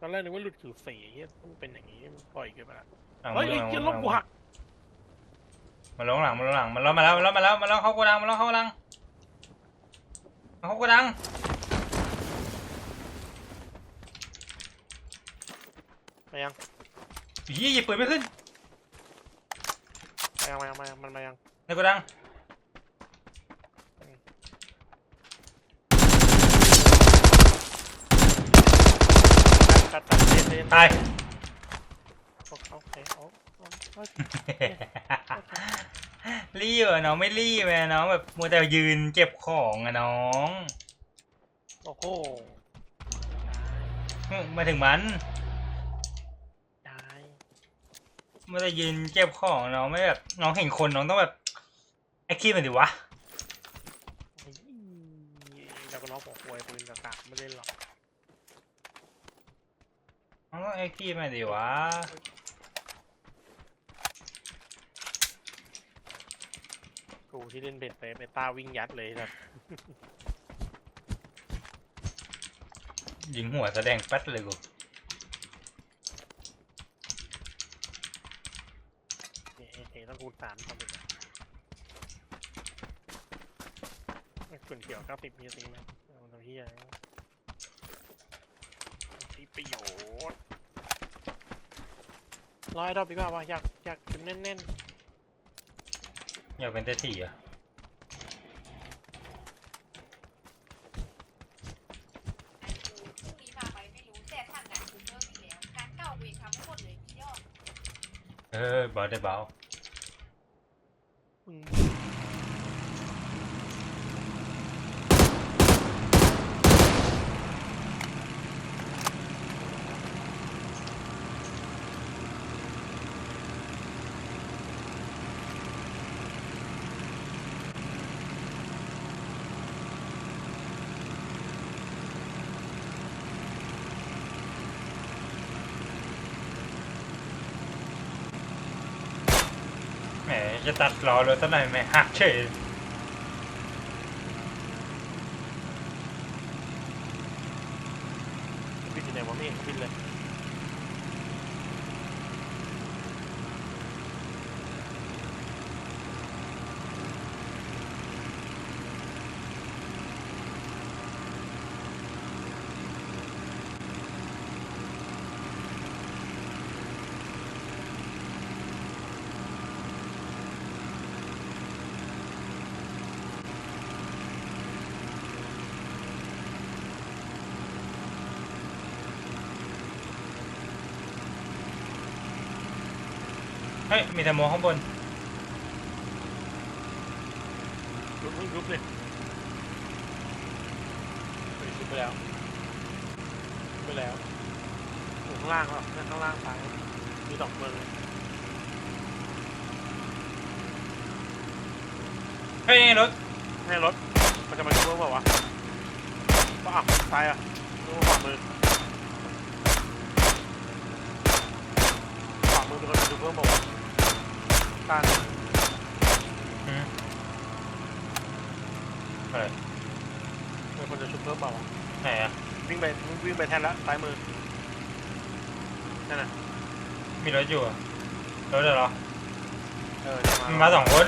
ตอนแรกนึกว่าหลุดคิวสี่เฮียต้องเป็นอย่างนี้มันปล่อยเกินไปละหลังเฮ้ยหไอ้ลังเฮียหลลับงกูหักมันลงหลังมันลงหลังมันลงมาแล้วมันลงมาแล้วมันลงเข้าโกดังมันลงเข้าโกดังมันเข้าโกดังมายังยี่หยิบปืนไม่ขึ้นมายังมายังมายังมันมายังในโกดัง ตัดตัดเล่นเล่นตายโอเคโอเคโอเครีบอะน้องไม่รีบอะน้องแบบมัวแต่ยืนเก็บของอะน้องโอ้โหมาถึงมันได้มัวแต่ยืนเก็บของน้องไม่แบบน้องเห็นคนน้องต้องแบบไอ้ขี้มันดิวะเฮ้ยแล้วก็น้องบอกควยปืนกากไม่เล่นหรอก น้องต้องไอ้ขี้มันดิวะกูที่เล่นเบ็ดไปเบต้าวิ่งยัดเลยแบบยิงหัวแสดงแป๊ดเลยกูเฮ้ยต้องคูณสามทำเป็นไอ้ส่วนเกี่ยวเก้าสิบมีจริงไหมมันทำที่อะไร ที่ประโยชน์ร้อยรอบดีกว่าว่าอยากอยากจุดแน่นอยากเป็นเตตี้อะพรุ่งนี้มาไหมไม่รู้ แต่ทางงานกูเพิ่มอีกแล้วงานเก่าเวรทำให้หมดเลยพี่ยอด เออเบาได้เบา ๆมึง แหม จะตัดล้อรถตั้งไหน่อยไหมหักเฉยบินอยู่ไหนวะไม่เห็นเขาบินเลย เฮ้ย มีแต่โมข้างบนลุกลุกลุกเลยไปชุบไปแล้วชุบไปแล้วอยู่ข้างล่างแล้วนั่นข้างล่างซ้ายมีดอกเมืองเลยเฮ้ยนี่รถให้รถ มันจะมาชุบเมืองเปล่าวะก็อะซ้ายอะดูขวามือขวามือเป็นคนจะชุบเมืองเปล่าวะ ตาอืมอะไรเป็นคนจะชุบเมืองเปล่าวะไหนอะวิ่งไปวิ่งไปแทนละซ้ายมือนั่นน่ะมีรถอยู่อะรถเหรอเออเนี่ยมันมาสองคน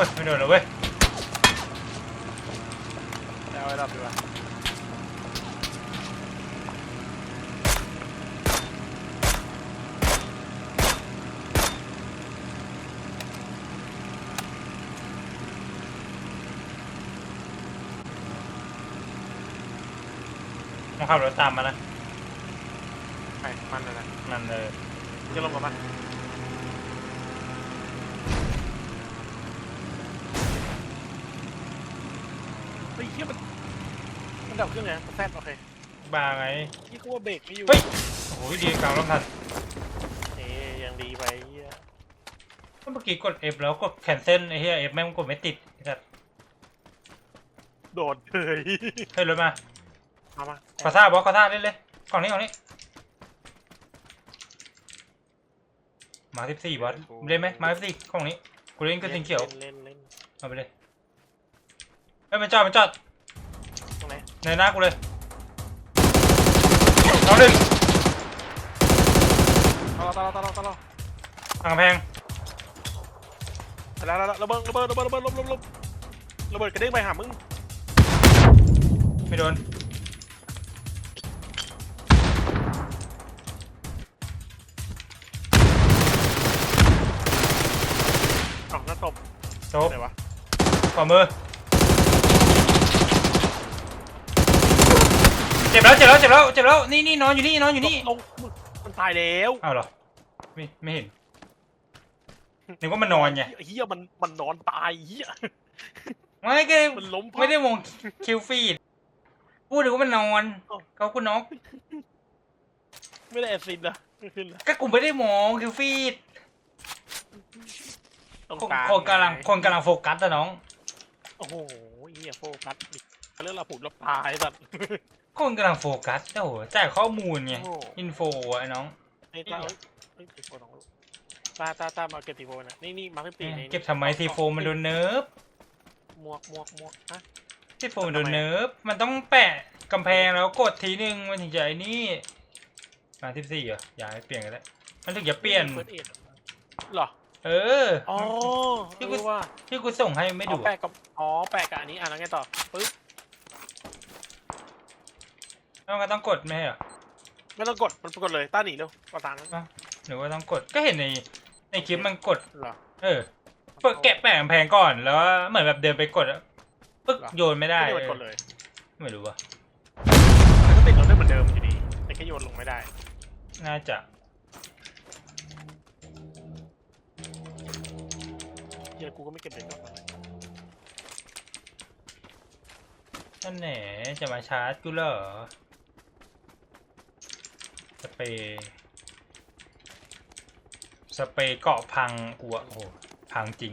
อ้ยไม่โดนเลยเว้ยเอาไว้รอบดีกว่ามันขับรถตามมานะ เฮ้ยเฮียมันมันดับเครื่องไงมันแซดโอเคบาไงยี่ก็ว่าเบรกไม่อยู่เฮ้ยโอ้ยดีกลางรถทันเอ๊ยยังดีไปเฮียเมื่อกี้กด F แล้วกด cancel ไอ้เหี้ย F แม่งกดไม่ติดไอ้สัสโดดเลยให้ยรถมามามาขอท่าบอสขอท่าเล่นเลยกล่องนี้กล่องนี้มาสิบสี่บอสเล่นไหมมาสิบสี่กล่องนี้กูเล่นก็สิงเขียวเล่นเล่นเอาไปเลยเฮ้ยมันจอดมันจอดตรงไหน ในหน้ากูเลยน้องหนึ่งตลอดตลอดตลอดตลอดทางกำแพงแล้วแล้วแล้วระเบิดระเบิดระเบิดระเบิดระเบิดระเบิดระเบิดกระเด้งไปหามึงไม่โดนอ้าวนั่นตบโต๊ะไหนวะขอมือ เจ็บแล้วเจ็บแล้วเจ็บแล้วเจ็บแล้วนี่นี่นอนอยู่นี่นอนอยู่นี่ลงมึงมันตายแล้วอ้าวเหรอไม่ไม่เห็นนึกว่ามันนอนไงเฮียมันมันนอนตายเฮียไม่ก็มันล้มพับไม่ได้มองคิวฟีดพูดถึงว่ามันนอนอ้าวเขาคุณน็อกไม่ได้แอดซินนะไม่ขึ้นนะก็กูไม่ได้มองคิวฟีดตรงคนกลางคนกำลังคนกำลังโฟกัสอะน้อง โอ้โหเฮียโฟกัสดิเขาเรื่องเราผูกเราตายสัตว์ คนกำลังโฟกัสโอ้โหแจกข้อมูลไงโอ้ อินโฟอะไอ้น้อง ไอ้ตาเอ้ยเอ้ยตีโฟสองลูกตาตาตามาเก็บตีโฟนะนี่นี่มาร์คตีนี่เก็บทำไมซีโฟมันโดนเนิร์ฟหมวกหมวกหมวกฮะซีโฟมันโดนเนิร์ฟมันต้องแปะกำแพงแล้วกดทีนึงมันถึงจะไอ้นี่มาสิบสี่เหรออย่าให้เปลี่ยนกันแล้วมันถึงจะเปลี่ยนเฟิร์สเอ็ดเหรอ เออ อ๋อที่ที่กูกูว่าที่กูส่งให้ไม่อ๋ดูอแปะกับอ๋อแปะกับอันนี้อะแล้วไงต่อปึ๊บ แล้วมันก็ต้องกดไม่ใช่เหรอไม่ต้องกดมันกดเลยต้าหนีเร็วประสานนั้นหรือว่าต้องกดก็เห็นในในคลิปมันกดเหรอเออเปิดแกะแปะกำแพงก่อนแล้วเหมือนแบบเดินไปกดอะปึ๊กเหรอโยนไม่ได้ไม่ได้เออกดเลยไม่รู้ว่ะมันก็ติดรถได้เหมือนเดิมอยู่ดีแต่แค่โยนลงไม่ได้ น่าจะเฮียกูก็ไม่เก็บเลยก่อนนั่นแหนจะมาชาร์จกูเหรอ สเปรย์สเปรย์เกาะพังกูอะโอ้โหพังจริง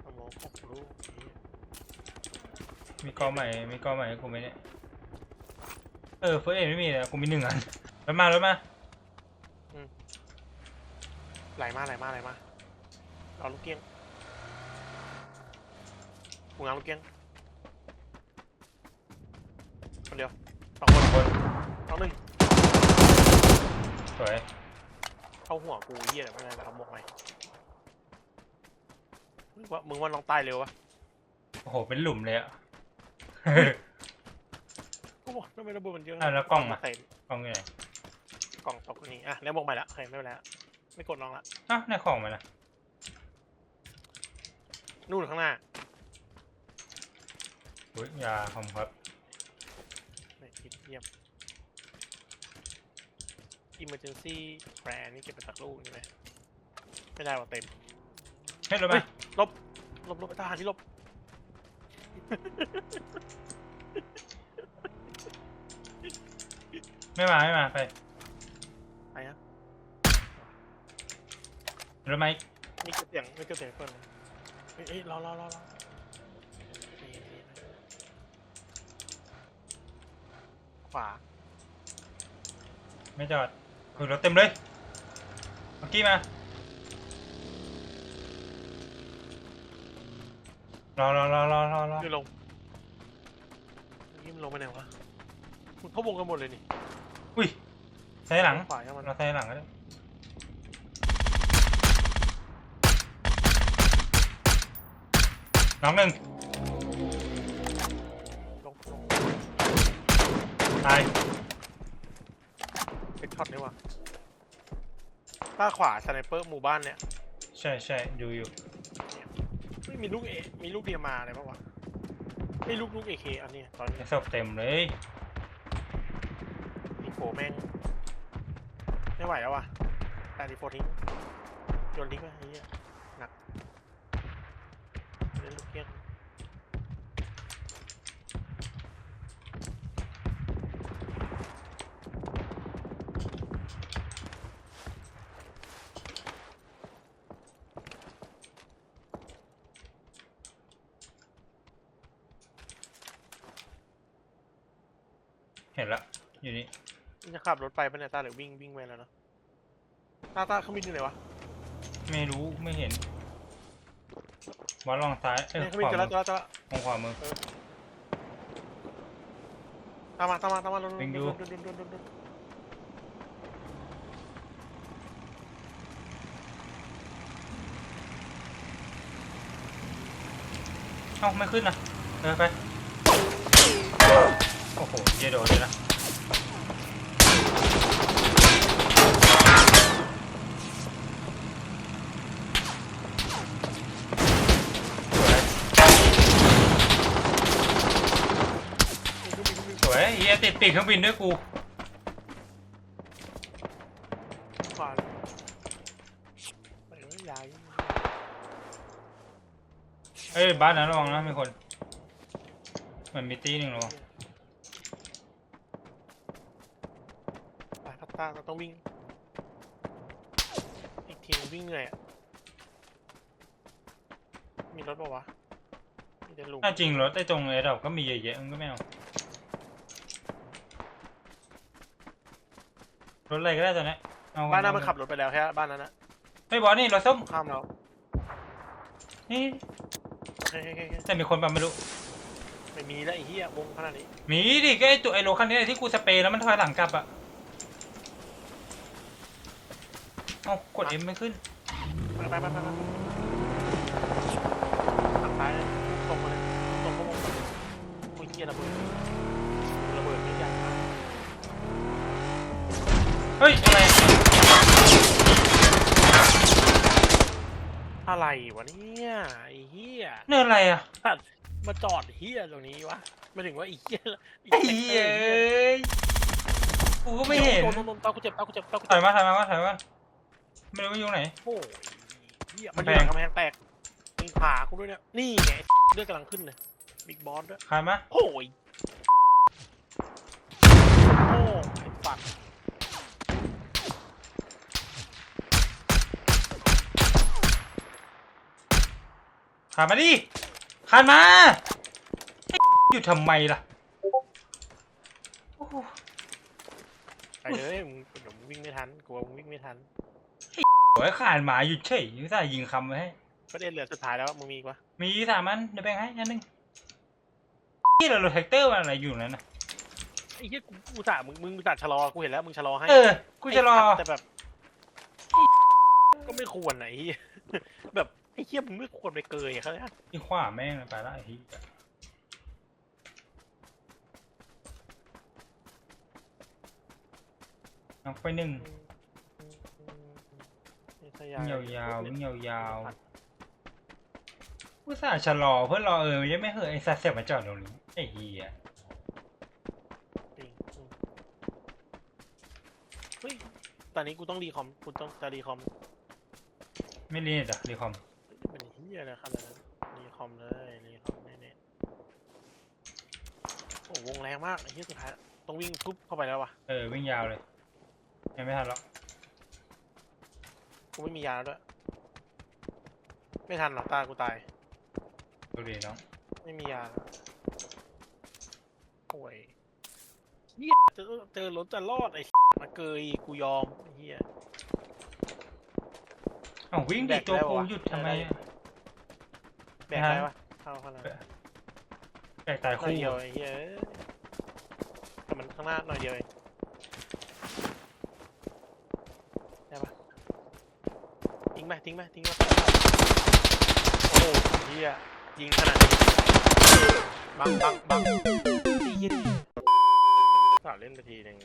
เอาโมหกลูกเหี้ยมีกอใหม่มีกอใหม่ให้กูไหมเนี่ยเออเฟิร์สเอ็ไม่มีเลยกูมีหนึ่งอันรถมารถมาไหลมาไหลมาไหลมาเอาลูกเกี้ยงกูงามลูกเกี้ยง คนเดียวสองคนคนเอาหนึ่งสวยเข้าหัวกูเฮียไม่ได้แล้วเอาหมวกใหม่มึงว่ามึงว่าลองตายเร็ววะโอ้โหเป็นหลุมเลยอะกูบอกไม่ระเบิดมันเยอะอะแล้วกล้องอะ ใส่กล้องอยู่ไหนกล่องตกนี่อะแล้วหมวกใหม่ละโอเคไม่เป็นไรละไม่กดลองละอ้าวในของมันนะนู่นข้างหน้าอุ้ยยาผมครับไม่คิด เยี่ยม emergency plan นี่เก็บไปสักลูกนี่ไหมไม่ได้ว่าเต็ม เฮ้ยรถเฮ้มายลบ ลบลบไปทหารที่ลบ ไม่มาไม่มาไปไปฮะรถไหมนี่เก็บเสียงไม่เก็บเสียงเพิ่มนะเฮ้ยเฮ้ยรอรอรอรอใจเย็นใจเย็นนะ ขวา ไม่จอดคุยรถเต็มเลยเมื่อกี้มารอรอรอรอรอรอขึ้นลงนี่มันลงไปไหนวะมันเข้าวงกันหมดเลยนี่อุ้ยใช้หลังขวายังมันเราใช้หลังก็ได้น้องหนึ่งลง ตายเป็นช็อตนี่วะต้าขวาสไนเปอร์หมู่บ้านเนี่ย ใช่ใช่ดูอยู่ไม่มีลูกเอมีลูกเดียมาอะไรปะวะไม่ลูกลูกเอเคอันนี้ตอนนี้ไอ้ศพเต็มเลยอีโฟแม่งไม่ไหวแล้ววะแต่ดีโฟทิ้งโยนทิ้งไปไอ้เหี้ยหนักเล่นลูกเกี้ยง เห็นละอยู่นี่มึงจะขับรถไปปะเนี่ยตาหรือวิ่งวิ่งไปแล้วเนาะตาตาเครื่องบินอยู่ไหนวะไม่รู้ไม่เห็นวัดลองซ้ายเอ้ยเนี่ยเคขรื่องบินวาเจอมืแล้วอเจอแล้วเจอแล้วมองขวามือ ตามมาตามมาตามมาลงวิ่งอยู่ดุนดุนดุนดุนดุนเอ้าไม่ขึ้นนะเออไป โอ้โหเยโดนเลยนะสวยเฮียติดปีกเครื่องบินด้วยกูขวาเลยไปเลยยายเอ้ยบ้านนั้นระวังนะมีคนเหมือนมีตีหนึ่งระวัง ไปพั ตตาเราต้องวิ่ง อีกทีนึงวิ่งเหนื่อยอะมีรถปะวะมีแต่หลุมถ้าจริงรถไอ้ตรงไอ้ดอกก็มีเยอะแยะมันก็ไม่เอารถอะไรก็ได้ตอนเนี้ยเอาบ้านนั้นมันขับรถไปแล้วแค่บ้านนั้นนะเฮ้ยบอสนี่รถส้มข้ามเรานี่เฮ้ยเฮ้ยเฮ้ยเฮ้ยแต่มีคนปะไม่รู้ไม่มีแล้วไอ้เหี้ยวงขนาดนี้ มีดิก็ไอ้ตัวไอ้รถคันนี้ที่กูสเปรย์แล้วมันถอยหลังกลับอะ เอากดเอ็มไม่ขึ้น ไปไปไปไปไปทางซ้ายเลยตรงมาเลยตรงก็วงโอ้ยเหี้ยระเบิดระเบิดไม่ใหญ่มากเฮ้ย อะไร อะไรวะเนี่ยไอ้เหี้ยเนินอะไรอะมาจอดเหี้ยตรงนี้วะไม่ถึงว่าไอ้เหี้ยไอ้เหี้ยเอ้ยกูก็ไม่เห็นโดนโดนโดนตากูเจ็บตากูเจ็บตากูถเจ็อบยมาถอยมาถอยมา ไม่รู้ว่าอยู่ไหน โอ้ยเหี้ยมันกำอแพยู่งหลังกำแพงแตกมีขากูด้วยเนี่ย นี่ไงเลือดกำลังขึ้นเลยบิ๊กบอสด้วยขายมาโอ้ย โอ้ไอ้ปัดขายมาดิขายมาไอ้อยู่ทำไมล่ะโอ้โหไปเลยมึงเดี๋ยวมึงวิ่งไม่ทัน กลัวมึงวิ่งไม่ทัน โอ้ยขานหมาหยุดเฉยยุซ่าห์ยิงคำไว้ให้ประเด็นเหลือสุดท้ายแล้วมึงมีอีกวะมีสามอันเดี๋ยวแบ่งให้อันหนึงที่เราโรถแท็กเตอร์มันอะไรอยู่นั้นนะไอ้เหี้ยกูกูจ่ามึงมึงจ่าชะลอกูเห็นแล้วมึงชะลอให้เออกูจะรอ ไสัตว์แต่แบบก็ไม่ควรไหนะไอ้เหี้ยแบบไอ้เหี้ยมึงไม่ควรไปเกยเขาเลยที่ขวาแม่งเลยไปละไอ้ที่เอาไปหนึ่ง วิ่งยาวๆวิ่งยาวๆกูสาห์ชะลอเพื่อรอเออยังไม่เหอะไอ้สัตว์เสียมาจอดตรงนี้ไอ้เหี้ยจริงอืมเฮ้ยตอนนี้กูต้องรีคอมกูต้องจะรีคอมไม่เรียนจ้ะรีคอมเป็นเฮียอะไรขนาดนั้นรีคอมเลยรีคอมแน่ๆโอ้วงแรงมากไอ้เฮียสุดท้ายต้องวิ่งปุ๊บเข้าไปแล้ววะเออวิ่งยาวเลยยังไม่ทันหรอก กูไม่มียาแล้วด้วย ไม่ทันหรอกตากูตาย ดูดีน้องไม่มียาแล้วโอ้ยเฮียเจอเจอรถจะรอดไอ้ มาเกยกูยอมไอ้เฮีย เอ้าวิ่งแบดิกตัวได้กูวะหยุดทำไมอะ แบกได้ปะเข้าเข้าแล้วแบกตายหน่อคู่ยเดียวไอ้เฮียเอ้ยแต่มันข้างหน้าหน่อยเดียวเองได้ปะทิ้ งไหมทิ้งไหมทิ้งไหมโอ้โหเฮียยิงขนาดนี้บังบังบังตีเฮียสาวเล่นไปทีหนึ่ง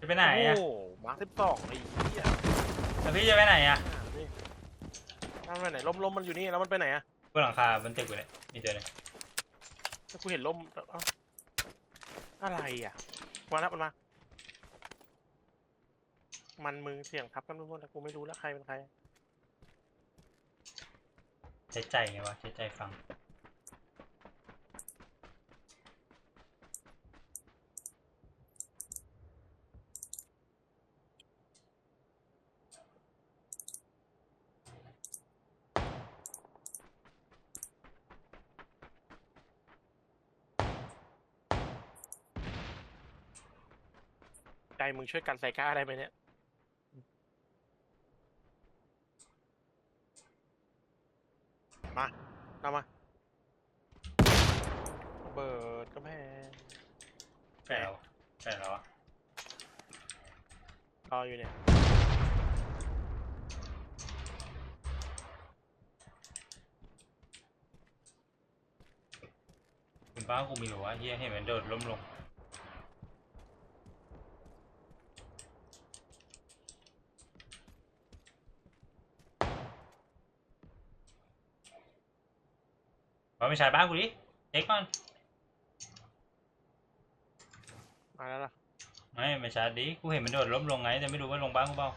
จะไปไหนอะโอ้มาร์คสิบสองไอ้เฮียแล้วพี่จะไปไหนอะอ่านี่มันไปไหนลมลมมันอยู่นี่แล้วมันไปไหนอะบนหลังคาบนตึกกูเนี่ยมีตัวหนึงถ้ากูเห็นลมเอ้าอะไรอะมาแล้วมันมา มันมือเสี่ยงทับกันทุกคนแต่กูไม่รู้แล้วใครเป็นใครใช้ใจไงวะใช้ใจฟัง ใจมึงช่วยกันใส่ก้าได้ไหมเนี่ย เอามาระเบิดกระแพงแปะแล้วแปะแล้วอะรออยู่เนี่ยคุณป้ากูมีหรอวะเฮียเห็นมันโดดล้มลง ว่าไม่ใช่บ้านกูดิเอ็กก่อนมาแล้วล่ะไม่ไม่ใช่ดิกูเห็นมันโดดล้มลงไงแต่ไม่รู้ว่าลงบ้านกูเปล่า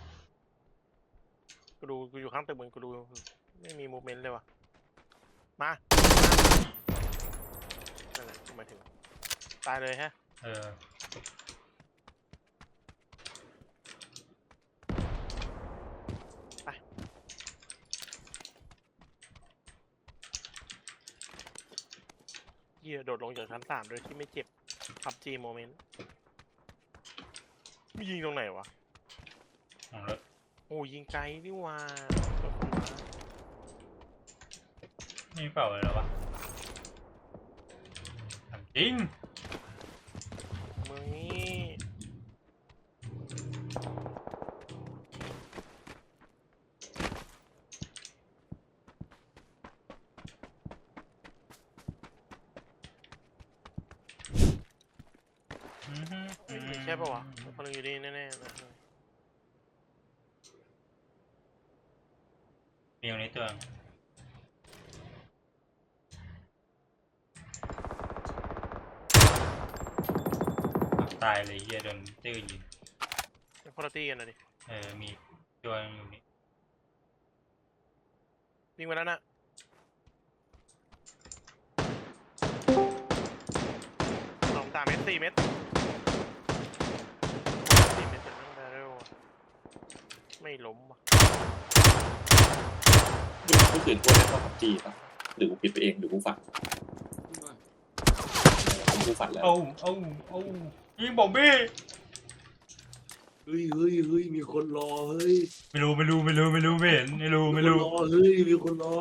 กูดูกูอยู่ข้างตึกมึงกูดูไม่มีมูเมนต์เลยว่ะมานั่นแหละกูหมายถึงตายเลยฮะ เออ เหี้ยโดดลงจากชั้นสามโดยที่ไม่เจ็บพับจีโมเมนต์ยิงตรงไหนวะของรถโอ้ยิงไกลนี่หว่าโดนคนมาไม่มีเปล่าเลยเหรอวะถามจริง เมืองนี้ อื้อหือ เฮ้ยมีใช่ปะวะคนหนึงอยู่นี่แน่ๆนะ มีอยู่ในตัวนึง ตายเลยเฮียโดนตื้อยิงเป็นคนละตี้กันนะดิเออมีตัวนึงอยู่นี่วิ่งมาแล้วนะสองสามเมตรสี่เมตรสี่เมตรเป็นตั้งแต่เร็วอะไม่ล้มว่ะเมื่อคืนพวกได้เข้าพับจีป่ะหรือกูปิดไปเองหรือกูฝันผมกูฝันแล้ว เอ้าเอ้าเอ้า ยิงบอมบี้ เฮ้ยเฮ้ยเฮ้ยมีคนรอเฮ้ยไม่รู้ไม่รู้ไม่รู้ไม่รู้ไม่เห็นไม่รู้ไม่รู้คนรอเฮ้ยมีคนรอ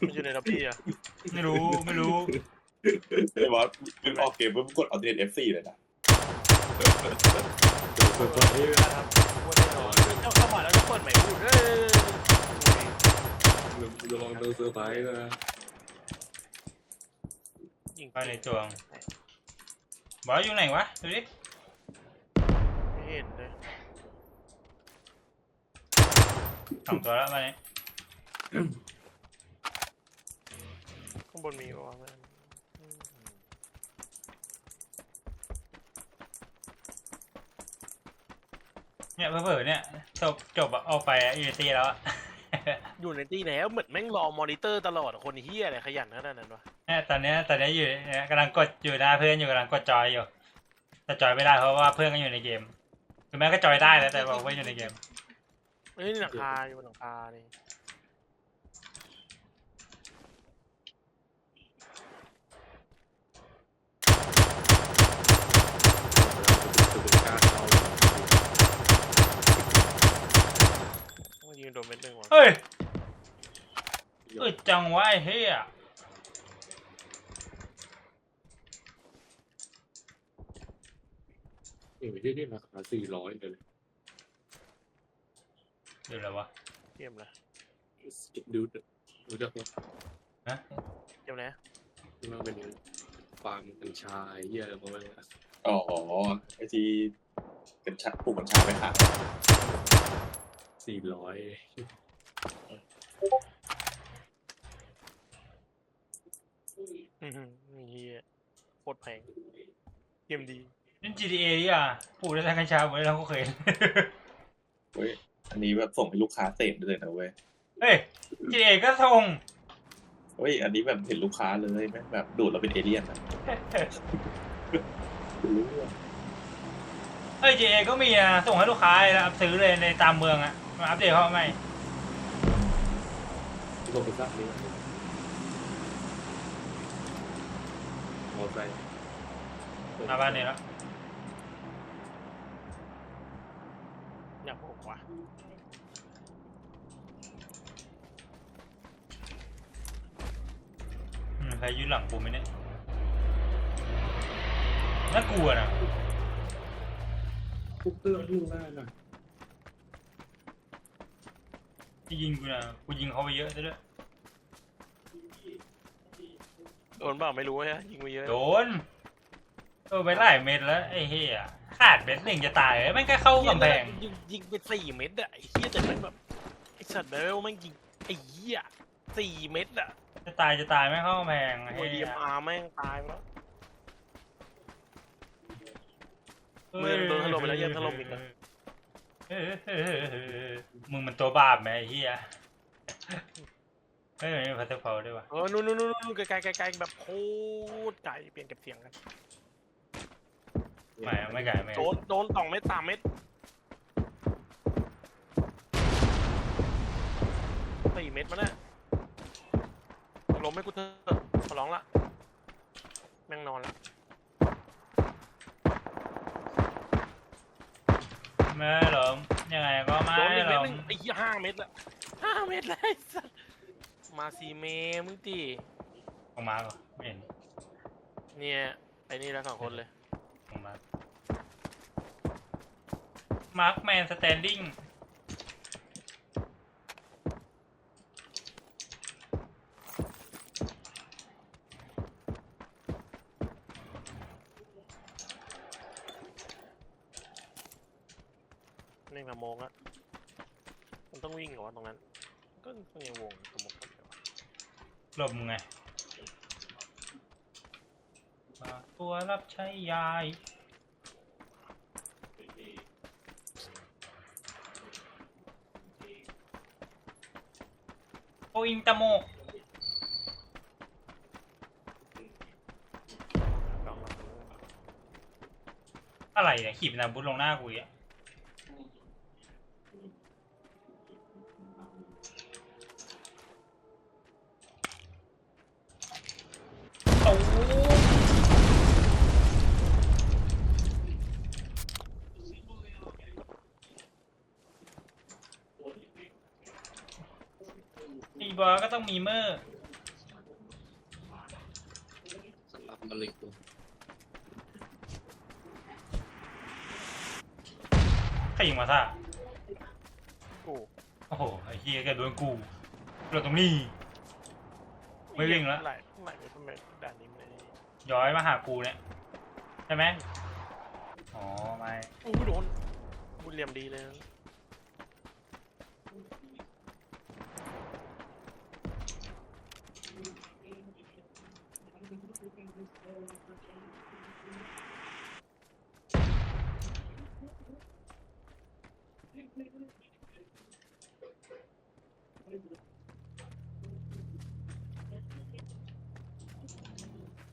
มันอยู่ในล็อบบี้อะไม่รู้ไม่รู้ไอ้บอสมึงออกเกมมึงกดเอาเดนเอฟซีเลยนะเปิดเปิดเฮ้ยครับว่าแน่นอนเจ้าเข้ามาแล้วจะเปิดใหม่พูดเอ้ยระวังโดนเซอร์ไพรส์นะยิงไปในตัวง บอสอยู่ไหนวะ ดูดิ ไม่เห็นเลยสองตัวแล้วมาเนี่ยข้างบนมีปะวะมันอืมเนี่ยเผลอๆเนี่ย จบ จบอะออกไปอะอีตีแล้วอะ อยู่ในตี้แล้วเหมือนแม่งรอมอนิเตอร์ตลอดอะคนเฮียอะไรขยันขนาดนั้นวะเนี่ยตอนเนี้ยตอนเนี้ยอยู่เนี่ยกำลังกดอยู่หน้าเพื่อนอยู่กำลังกดจอยอยู่ แต่จอยไม่ได้เพราะว่าเพื่อนก็อยู่ในเกมคือแม้ก็จอยได้แล้วแต่บอกว่าอยู่ในเกม เฮ้ยนี่หลังคาอยู่บนหลังคานี่ จะเป็นการเข้า ต้อง ยิงโดนเม็ดหนึ่งวะเฮ้ยอึดจังวะไอ้เฮียเอ้ยที่นี่ราคาสี่ร้อยเลยเดี๋ยวอะไรวะเยี่ยมเลยดูรู้จักไหมฮะเยี่ยมเลยที่มันเป็นฟาร์มกัญชาเยี่ยอะไรประมาณนี้อ๋อไอทีกัญชาปลูกกัญชาไปขาย สี่ร้อยอื้อหือเฮียโคตรแพงเยี่ยมดีนี่ GTA ดิอะปลูกได้ทั้งกัญชาหมดเลยทั้งโคเคนเว้ย อันนี้แบบส่งให้ลูกค้าเสพได้เลยนะเว้ย เฮ้ย GTA ก็ส่งเฮ้ย อันนี้แบบเห็นลูกค้าเลยแม่งแบบดูดเราเป็นเอเลี่ยนนะรู้เรื่องเฮ้ย GTA ก็มีนะส่งให้ลูกค้าเลยนะซื้อเลยในตามเมืองอะมาอัปเดตเขาไหมลงไปสักนี้มอไซค์มาบ้านนี้แล้วกว่ะอืมใครยืนหลังกูไหมเนี่ยน่ากลัวนะ ทุกเตื้อยุ่งได้นะที่ยิงกูนะกูยิงเขาไปเยอะซะด้วยโดนเปล่าไม่รู้ฮะยิงไปเยอะ โดนโดนไปหลายเม็ดแล้วไอ้เหี้ยขาดเม็ดหนึ่งจะตายเลยแม่งก็เข้ากำแพงยิงยิงไปสี่เม็ดอะไอ้เหี้ยแต่แม่งแบบไอ้สัตว์เดลแม่งยิงไอ้เหี้ยสี่เม็ดอะจะตายจะตายแม่งเข้ากำแพงไอ้โอ้ยดีเหี้ยอาร์แม่งตายแล้ว เมืองโดนถล่มไปแล้วยังถล่มอีกนะเออเออเออเออมึงมันตัวบาปไหมไอ้เหี้ยเฮ้ยมีพัตเตอร์เพลด้วยวะเออนู่นนู่นนู่นนู่นไกลไกลไกลไกลแบบโคตรไกลเปลี่ยนเก็บเสียงกันไม่ไม่ไกลไม่ไกโดลนโดนสองเม็ดสามเม็ดสี่เม็ดมาเนี่ยล้มให้กูเถอะขอร้องละแม่งนอนละ ไม่หรอกยังไงก็ไม่โดนอีกหรเม็ดอกหนึงไอ้เหี้ยห้าเม็ดละห้าเม็ดเลยไอ้สัสมาซีเมมึงตีออกมาก่อนไม่เห็นเนี่ยไอ้นี่แล้วสองคนเลย ออกมามาร์คแมนสแตนดิ้ง นี่มาโมงอะมันต้องวิ่งเหรอวะตรงนั้น ก็ต้องยังวงสมมติหลบมึงไงฝากตัวรับใช้ยาย โออิงตะโมกอะไรเนี่ยขีบนาบุตลงหน้ากูอีกอะโอ้มี บอก็ต้องมีเมอร์สำหรับมะเร็งตัวใครยิงมาซ่ากูโอ้โหไอ้เฮียแกโดนกูเราตรงนี้ ไม่วิ่งละ ไหลไหลไปทำไมด่านนี้ไม่ย้อยมาหากูเนี่ยใช่ไหมอ๋อไม่ อู้โดนบุญเหลี่ยมดีเลยนะ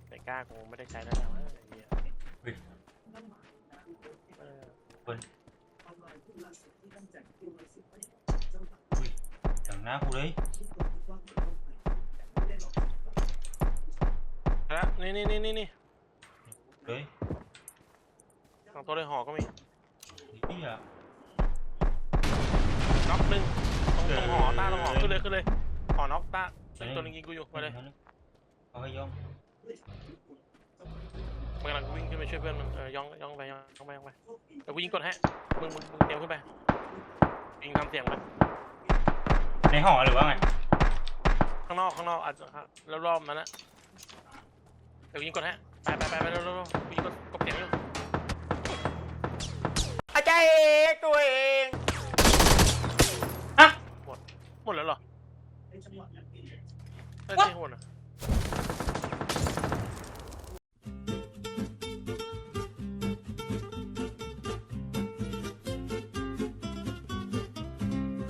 แต่กล้าคงไม่ได้ใช้แล้วนะไอ้เหี้ยเฮ้ยเออถึงหน้ากูเลย แล้วนี่นี่นี่นี่นี่เฮ้ยทางตัวเลยหอก็มีเฮียน็อกหนึ่งตรงตรงหอเออตาตรงหอขึ้นเลยขึ้นเลยหอน็อกตาตัวหนึงยิงกูอยู่มาเลยเอาให้ย่องมันกำลังวิ่งขึ้นไปช่วยเพื่อนมันเออย่องย่องไปย่องไปย่องไปแต่กูยิงกดฮะมึงมึงมึงเตรียมขึ้นไปยิงทำเสียงไปในห้องหรือว่าไงข้างนอกข้างนอกอาจจะแล้วรอบๆนั้นนะ เดี๋ยวกูยิงกดฮะ ไปไปไปไปเร็วเร็วเร็วกูยิงกดกดเสียงอยู่อาจารย์เอกตัวเองฮะหมดหมดแล้วเหรอเอ้ย What? ไม่หมดอะ